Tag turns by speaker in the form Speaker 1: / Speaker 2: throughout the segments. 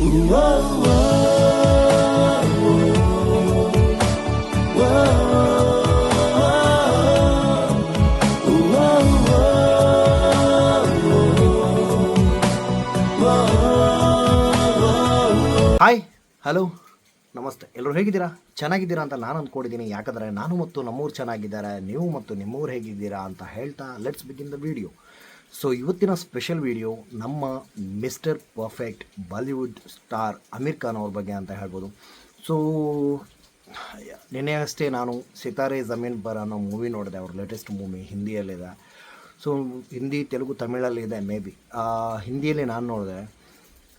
Speaker 1: Hi hello ನಮಸ್ತೆ. ಎಲ್ಲರೂ ಹೇಗಿದ್ದೀರಾ? ಚೆನ್ನಾಗಿದ್ದೀರಾ ಅಂತ ನಾನು ಅಂದ್ಕೊಂಡಿದ್ದೀನಿ. ಯಾಕಂದರೆ ನಾನು ಮತ್ತು ನಮ್ಮೂರು ಚೆನ್ನಾಗಿದ್ದಾರೆ. ನೀವು ಮತ್ತು ನಿಮ್ಮೂರು ಹೇಗಿದ್ದೀರಾ ಅಂತ ಹೇಳ್ತಾ let's begin the video so ಇವತ್ತಿನ ಸ್ಪೆಷಲ್ ವಿಡಿಯೋ ನಮ್ಮ mister perfect Bollywood star Aamir Khan ಅವ್ರ ಬಗ್ಗೆ ಅಂತ ಹೇಳ್ಬೋದು. ಸೊ ನಿನ್ನೆ ಅಷ್ಟೇ ನಾನು ಸಿತಾರೆ ಜಮೀನ್ ಬರ್ ಅನ್ನೋ ಮೂವಿ ನೋಡಿದೆ, ಅವ್ರ ಲೇಟೆಸ್ಟ್ ಮೂವಿ ಹಿಂದಿಯಲ್ಲಿದೆ. ಸೊ ಹಿಂದಿ, ತೆಲುಗು ತಮಿಳಲ್ಲಿದೆ ಮೇ ಬಿ ಹಿಂದಿಯಲ್ಲಿ ನಾನು ನೋಡಿದೆ.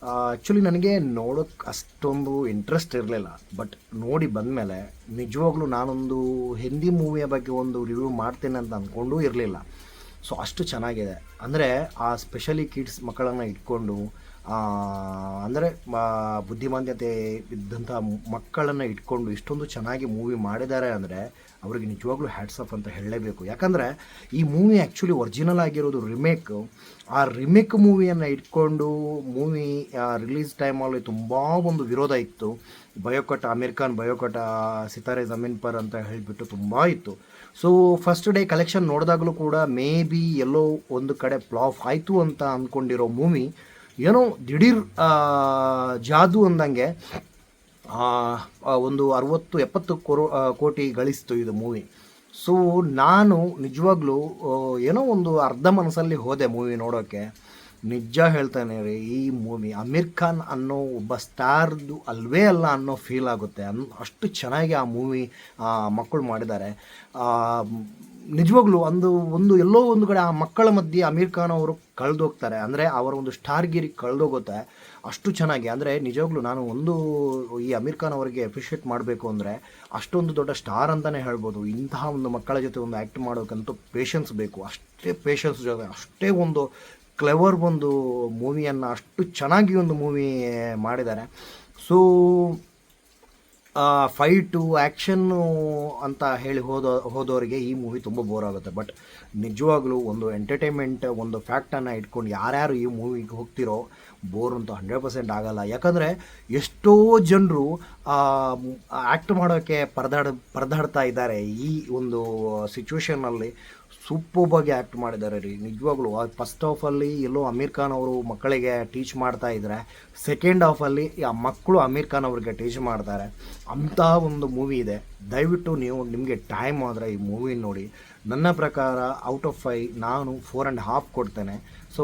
Speaker 1: ಆ್ಯಕ್ಚುಲಿ ನನಗೆ ನೋಡೋಕ್ಕೆ ಅಷ್ಟೊಂದು ಇಂಟ್ರೆಸ್ಟ್ ಇರಲಿಲ್ಲ. ಬಟ್ ನೋಡಿ ಬಂದಮೇಲೆ ನಿಜವಾಗ್ಲೂ ನಾನೊಂದು ಹಿಂದಿ ಮೂವಿಯ ಬಗ್ಗೆ ಒಂದು ರಿವ್ಯೂ ಮಾಡ್ತೇನೆ ಅಂತ ಅಂದ್ಕೊಂಡೂ ಇರಲಿಲ್ಲ. ಸೊ ಅಷ್ಟು ಚೆನ್ನಾಗಿದೆ. ಅಂದರೆ ಆ ಸ್ಪೆಷಲಿ ಕಿಡ್ಸ್ ಮಕ್ಕಳನ್ನು ಇಟ್ಕೊಂಡು ಅಂದರೆ ಬುದ್ಧಿಮಾಂದ್ಯತೆ ಇದ್ದಂಥ ಮಕ್ಕಳನ್ನು ಇಟ್ಕೊಂಡು ಇಷ್ಟೊಂದು ಚೆನ್ನಾಗಿ ಮೂವಿ ಮಾಡಿದ್ದಾರೆ ಅಂದರೆ ಅವರಿಗೆ ನಿಜವಾಗ್ಲೂ ಹ್ಯಾಟ್ಸ್ ಆಫ್ ಅಂತ ಹೇಳಲೇಬೇಕು. ಯಾಕಂದರೆ, ಈ ಮೂವಿ ಆ್ಯಕ್ಚುಲಿ ಒರಿಜಿನಲ್ ಆಗಿರೋದು ರಿಮೇಕ್ ಆ ರಿಮೇಕ್ ಮೂವಿಯನ್ನು ಇಟ್ಕೊಂಡು ಮೂವಿ ರಿಲೀಸ್ ಟೈಮಲ್ಲಿ ತುಂಬ ಒಂದು ವಿರೋಧ ಇತ್ತು. ಬಯೋಕಟ್ ಅಮೀರ್ ಖಾನ್ ಬಯೋಕಟ್ ಸಿತಾರೆ ಜಮೀನ್ ಪರ್ ಅಂತ ಹೇಳಿಬಿಟ್ಟು ತುಂಬ ಇತ್ತು. ಸೊ ಫಸ್ಟ್ ಡೇ ಕಲೆಕ್ಷನ್ ನೋಡಿದಾಗಲೂ ಕೂಡ ಮೇ ಬಿ ಎಲ್ಲೋ ಒಂದು ಕಡೆ ಫ್ಲಾಫ್ ಆಯಿತು ಅಂತ ಅಂದ್ಕೊಂಡಿರೋ ಮೂವಿ ಏನೋ ದಿಢೀರ್ ಜಾದು ಅಂದಂಗೆ ಒಂದು ಅರವತ್ತು, ಎಪ್ಪತ್ತು ಕೋರೋ ಕೋಟಿ ಗಳಿಸ್ತು ಇದು ಮೂವಿ. ಸೊ ನಾನು ನಿಜವಾಗ್ಲೂ ಏನೋ ಒಂದು ಅರ್ಧ ಮನಸ್ಸಲ್ಲಿ ಹೋದೆ ಮೂವಿ ನೋಡೋಕ್ಕೆ ನಿಜ ಹೇಳ್ತಾನೆ ರೀ, ಈ ಮೂವಿ ಅಮೀರ್ ಖಾನ್ ಅನ್ನೋ ಒಬ್ಬ ಸ್ಟಾರ್ದು ಅಲ್ವೇ ಅಲ್ಲ ಅನ್ನೋ ಫೀಲ್ ಆಗುತ್ತೆ. ಅನ್, ಅಷ್ಟು ಚೆನ್ನಾಗಿ ಆ ಮೂವಿ ಮಕ್ಕಳು ಮಾಡಿದ್ದಾರೆ. ನಿಜವಾಗ್ಲೂ ಒಂದು ಒಂದು ಎಲ್ಲೋ ಒಂದು ಕಡೆ ಆ ಮಕ್ಕಳ ಮಧ್ಯೆ ಅಮೀರ್ ಖಾನ್ ಅವರು ಕಳೆದೋಗ್ತಾರೆ. ಅಂದರೆ ಅವರ ಒಂದು ಸ್ಟಾರ್ಗಿರಿ ಕಳೆದೋಗುತ್ತೆ. ಅಷ್ಟು ಚೆನ್ನಾಗಿ, ಅಂದರೆ ನಿಜವಾಗ್ಲೂ ನಾನು ಒಂದು ಈ ಅಮೀರ್ ಖಾನ್ ಅವರಿಗೆ ಅಪ್ರಿಷಿಯೇಟ್ ಮಾಡಬೇಕು ಅಂದರೆ ಅಷ್ಟೊಂದು ದೊಡ್ಡ ಸ್ಟಾರ್ ಅಂತಲೇ ಹೇಳ್ಬೋದು. ಇಂತಹ ಒಂದು ಮಕ್ಕಳ ಜೊತೆ ಒಂದು ಆ್ಯಕ್ಟ್ ಮಾಡೋಕ್ಕಂತೂ ಪೇಷನ್ಸ್ ಬೇಕು. ಅಷ್ಟೇ ಪೇಷನ್ಸ್ ಜೊತೆ, ಅಷ್ಟೇ ಒಂದು ಕ್ಲೆವರ್ ಒಂದು ಮೂವಿಯನ್ನು ಅಷ್ಟು ಚೆನ್ನಾಗಿ ಒಂದು ಮೂವಿ ಮಾಡಿದ್ದಾರೆ. ಸೊ ಫೈಟು ಆ್ಯಕ್ಷನ್ನು ಅಂತ ಹೇಳಿ ಹೋದ, ಹೋದವರಿಗೆ ಈ ಮೂವಿ ತುಂಬ ಬೋರ್ ಆಗುತ್ತೆ. ಬಟ್ ನಿಜವಾಗ್ಲೂ ಒಂದು ಎಂಟರ್ಟೈನ್ಮೆಂಟ್ ಒಂದು ಫ್ಯಾಕ್ಟನ್ನು ಇಟ್ಕೊಂಡು ಯಾರ್ಯಾರು ಈ ಮೂವಿಗೆ ಹೋಗ್ತಿರೋ ಬೋರ್ ಅಂತೂ ಹಂಡ್ರೆಡ್ ಪರ್ಸೆಂಟ್ ಆಗಲ್ಲ. ಯಾಕಂದರೆ ಎಷ್ಟೋ ಜನರು ಆ್ಯಕ್ಟ್ ಮಾಡೋಕ್ಕೆ ಪರದಾಡ, ಪರದಾಡ್ತಾ ಇದ್ದಾರೆ ಈ ಒಂದು ಸಿಚುವೇಶನ್ನಲ್ಲಿ ಸೂಪರ್ಬಾಗಿ ಆ್ಯಕ್ಟ್ ಮಾಡಿದ್ದಾರೆ ರೀ. ನಿಜವಾಗ್ಲೂ. ಫಸ್ಟ್ ಹಾಫಲ್ಲಿ ಎಲ್ಲೋ ಅಮೀರ್ ಖಾನ್ ಅವರು ಮಕ್ಕಳಿಗೆ ಟೀಚ್ ಮಾಡ್ತಾ ಇದ್ದಾರೆ ಸೆಕೆಂಡ್ ಹಾಫಲ್ಲಿ ಆ ಮಕ್ಕಳು ಅಮೀರ್ ಖಾನ್ ಅವ್ರಿಗೆ ಟೀಚ್ ಮಾಡ್ತಾರೆ. ಅಂತಹ ಒಂದು ಮೂವಿ ಇದೆ. ದಯವಿಟ್ಟು ನೀವು ನಿಮಗೆ ಟೈಮ್ ಆದರೆ ಈ ಮೂವಿ ನೋಡಿ. ನನ್ನ ಪ್ರಕಾರ ಔಟ್ ಆಫ್ ಫೈ ನಾನು ಫೋರ್ ಆ್ಯಂಡ್ ಹಾಫ್ ಕೊಡ್ತೇನೆ. ಸೊ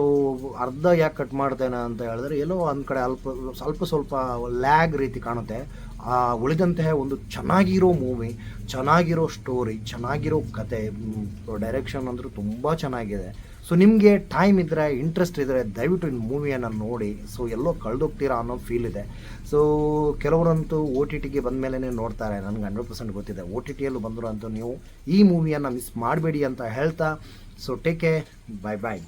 Speaker 1: ಅರ್ಧ ಯಾಕೆ ಕಟ್ ಮಾಡ್ತೇನೆ ಅಂತ ಹೇಳಿದ್ರೆ, ಎಲ್ಲೋ ಒಂದು ಕಡೆ ಅಲ್ಪ, ಸ್ವಲ್ಪ ಸ್ವಲ್ಪ ಲ್ಯಾಗ್ ರೀತಿ ಕಾಣುತ್ತೆ. ಆ ಉಳಿದಂತಹ ಒಂದು ಚೆನ್ನಾಗಿರೋ ಮೂವಿ, ಚೆನ್ನಾಗಿರೋ ಸ್ಟೋರಿ, ಚೆನ್ನಾಗಿರೋ ಕತೆ ಡೈರೆಕ್ಷನ್ ಅಂದರೂ ತುಂಬ ಚೆನ್ನಾಗಿದೆ. ಸೊ ನಿಮಗೆ ಟೈಮ್ ಇದ್ದರೆ ಇಂಟ್ರೆಸ್ಟ್ ಇದ್ದರೆ ದಯವಿಟ್ಟು ಈ ಮೂವಿಯನ್ನು ನೋಡಿ. ಸೊ ಎಲ್ಲೋ ಕಳೆದೋಗ್ತೀರಾ ಅನ್ನೋ ಫೀಲ್ ಇದೆ. ಸೊ ಕೆಲವರಂತೂ ಓ ಟಿ ಟಿಗೆ ಬಂದ ಮೇಲೆ ನೋಡ್ತಾರೆ. ನನಗೆ ಹಂಡ್ರೆಡ್ ಪರ್ಸೆಂಟ್ ಗೊತ್ತಿದೆ. ಓ ಟಿ ಟಿಯಲ್ಲೂ ಬಂದರು ಅಂತೂ ನೀವು ಈ ಮೂವಿಯನ್ನು ಮಿಸ್ ಮಾಡಬೇಡಿ ಅಂತ ಹೇಳ್ತಾ. So take care bye bye